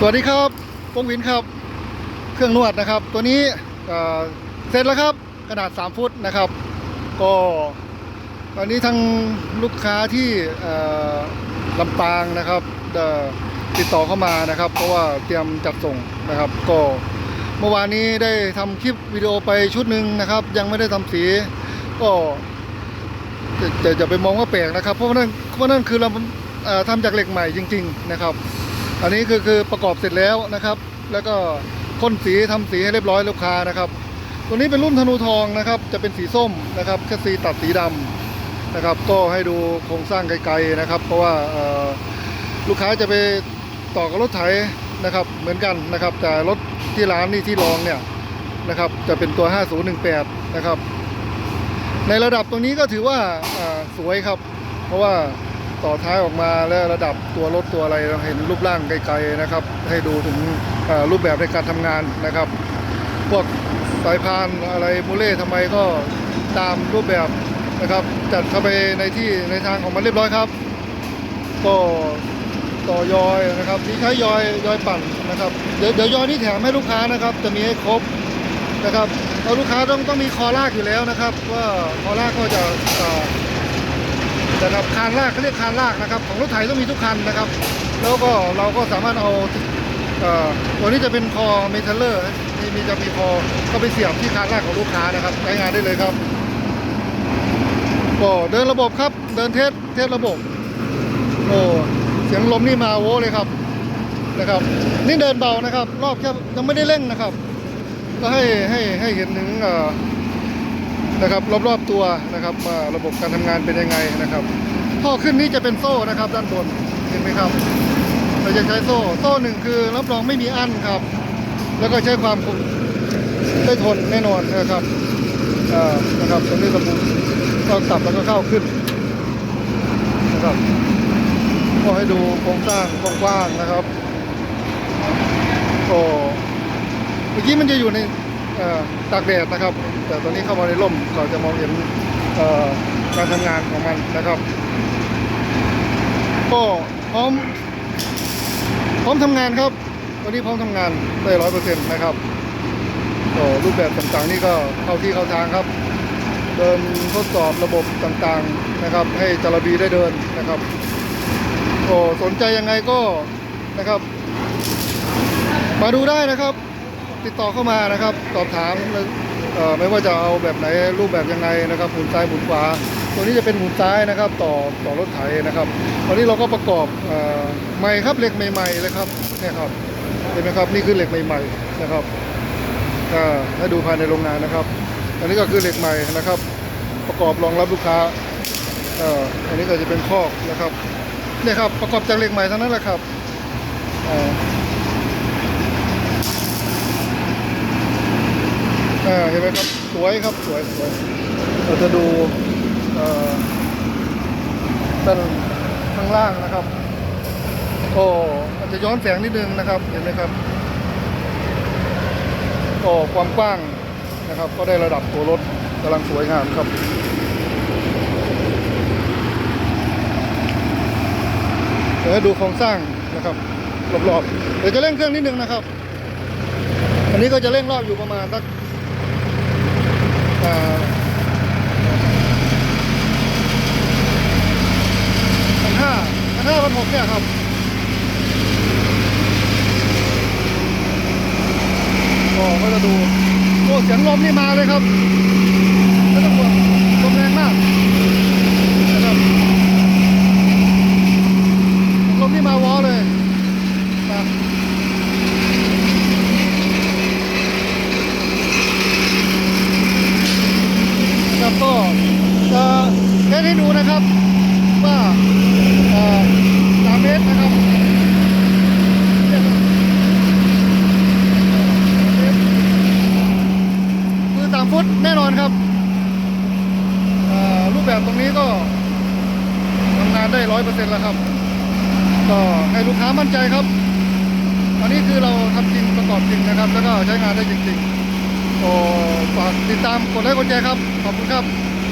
สวัสดีครับปงวินครับ เครื่องนวดนะครับ ตัวนี้เสร็จแล้วครับ ขนาด 3 ฟุตนะครับ ก็ตอนนี้ทางลูกค้าที่ลำปางนะครับติดต่อเข้ามานะครับ เพราะว่าเตรียมจัดส่งนะครับ ก็เมื่อวานนี้ได้ทำคลิปวิดีโอไปชุดหนึ่งนะครับ ยังไม่ได้ทำสีก็จะจะไปมองว่าแปลกนะครับ เพราะว่านั่นเพราะนั่นคือเราทำจากเหล็กใหม่จริง ๆ นะครับ อันนี้คือคือประกอบเสร็จแล้วนะครับ แล้วก็พ่นสีทำสีให้เรียบร้อยลูกค้านะครับ ตัวนี้เป็นรุ่นธนูทองนะครับ จะเป็นสีส้มนะครับแค่สีตัดสีดำนะครับ ก็ให้ดูโครงสร้างไกลๆนะครับ เพราะว่าลูกค้าจะไปต่อกับรถไถนะครับเหมือนกันนะครับ แต่รถที่ร้านนี่ที่ลองเนี่ยนะครับ จะเป็นตัว 5018 นะครับ ในระดับตรงนี้ก็ถือว่าสวยครับ เพราะว่า ต่อท้ายออกมาแล้วระดับตัวรถตัวอะไรเราเห็นรูปร่างไกลๆนะครับ ให้ดูถึงรูปแบบในการทำงานนะครับ พวกสายพานอะไรมูเล่ทำไมก็ตามรูปแบบนะครับ จัดเข้าไปในที่ในทางของมันเรียบร้อยครับ ก็ต่อยอยนะครับนี่ใช้ยอยยอยปั่นนะครับเดี๋ยวเดี๋ยวยอยนี่แถมให้ลูกค้านะครับ จะมีให้ครบนะครับแล้วลูกค้าต้องต้องมีคอลากอยู่แล้วนะครับ ว่าคอลากก็จะ เอ่อนะครับคานลากเขาเรียกคานลากนะครับ ของรถไถต้องมีทุกคันนะครับ แล้วก็เราก็สามารถเอาตัวนี้จะเป็นคอเมทัลเลอร์มีมีจะมีคอเข้าไปเสียบที่คานแรกของลูกค้านะครับใช้งานได้เลยครับก็เดินระบบครับ เดินเทสเทสระบบโอ้เสียงลมนี่มาโว้เลยครับนะครับ นี่เดินเบานะครับ รอบแค่ยังไม่ได้เร่งนะครับ ก็ให้ให้ให้เห็นถึงเอ่อ นะครับรอบๆตัวนะครับว่าระบบการทำงานเป็นยังไงนะครับท่อขึ้นนี่จะเป็นโซ่นะครับ ด้านบนเห็นไหมครับ เราจะใช้โซ่โซ่หนึ่งคือรับรองไม่มีอั้นครับ แล้วก็ใช้ความคงได้ทนแน่นอนนะครับนะครับตรงนี้สมุนก็ตับแล้วก็เข้าขึ้นนะครับก็ให้ดูโครงสร้างกว้างๆนะครับโอ้เมื่อกี้มันจะอยู่ใน ตากแดดนะครับ แต่ตอนนี้เข้ามาในร่มเราจะมองเห็นการทำงานของมันนะครับ ก็พร้อม พร้อมทำงานครับวันนี้พร้อมทำงานได้ร้อยเปอร์เซ็นต์นะครับก็รูปแบบต่างๆนี่ก็เข้าที่เข้าทางครับ เดินทดสอบระบบต่างๆนะครับ ให้จารบีได้เดินนะครับก็สนใจยังไงก็นะครับ มาดูได้นะครับ ติดต่อเข้ามานะครับ สอบถามไม่ว่าจะเอาแบบไหนรูปแบบยังไงนะครับหมุนซ้ายหมุนขวาตัวนี้จะเป็นหมุนซ้ายนะครับ ต่อต่อรถไถนะครับตอนนี้เราก็ประกอบอใหม่ครับเหล็กใหม่ๆเลยครับนี่ครับเห็นไหมครับนี่คือเหล็กใหม่ๆนะครับอ่าให้ดูภายในโรงงานนะครับ อันนี้ก็คือเหล็กใหม่นะครับ ประกอบรองรับลูกค้าอันนี้ก็จะเป็นคอกนะครับเนี่ยครับประกอบจากเหล็กใหม่ทั้งนั้นแหละครับ อ่าเห็นไหมครับ สวยครับสวยสวยเราจะดูเอ่อด้านข้างล่างนะครับ โอ้อาจจะย้อนแสงนิดนึงนะครับ เห็นไหมครับ โอ้ความกว้างนะครับ ก็ได้ระดับตัวรถกำลังสวยงามครับเดี๋ยวดูโครงสร้างนะครับรอบๆเดี๋ยวจะเร่งเครื่องนิดนึงนะครับ อันนี้ก็จะเร่งรอบอยู่ประมาณสัก พันห้าพันห้าพันหกเนี่ยครับก็ก็จะดูโอ้เสียงลมนี่มาเลยครับไม่ต้องห่วงลมแรงมากนะครับลมนี่มาวอเลยมาครับก็จะเทสให้ดูนะครับ ว่าเอ่อสามเมตรนะครับคือสามฟุต แน่นอนครับอ่อรูปแบบตรงนี้ก็ทำงานได้ร้อยเปอร์เซ็นต์แล้วครับ ก็ให้ลูกค้ามั่นใจครับ อันนี้คือเราทำจริงประกอบจริงนะครับ แล้วก็ใช้งานได้จริงๆโอ้ฝากติดตามกดไลค์กดแชร์ครับ ขอบคุณครับ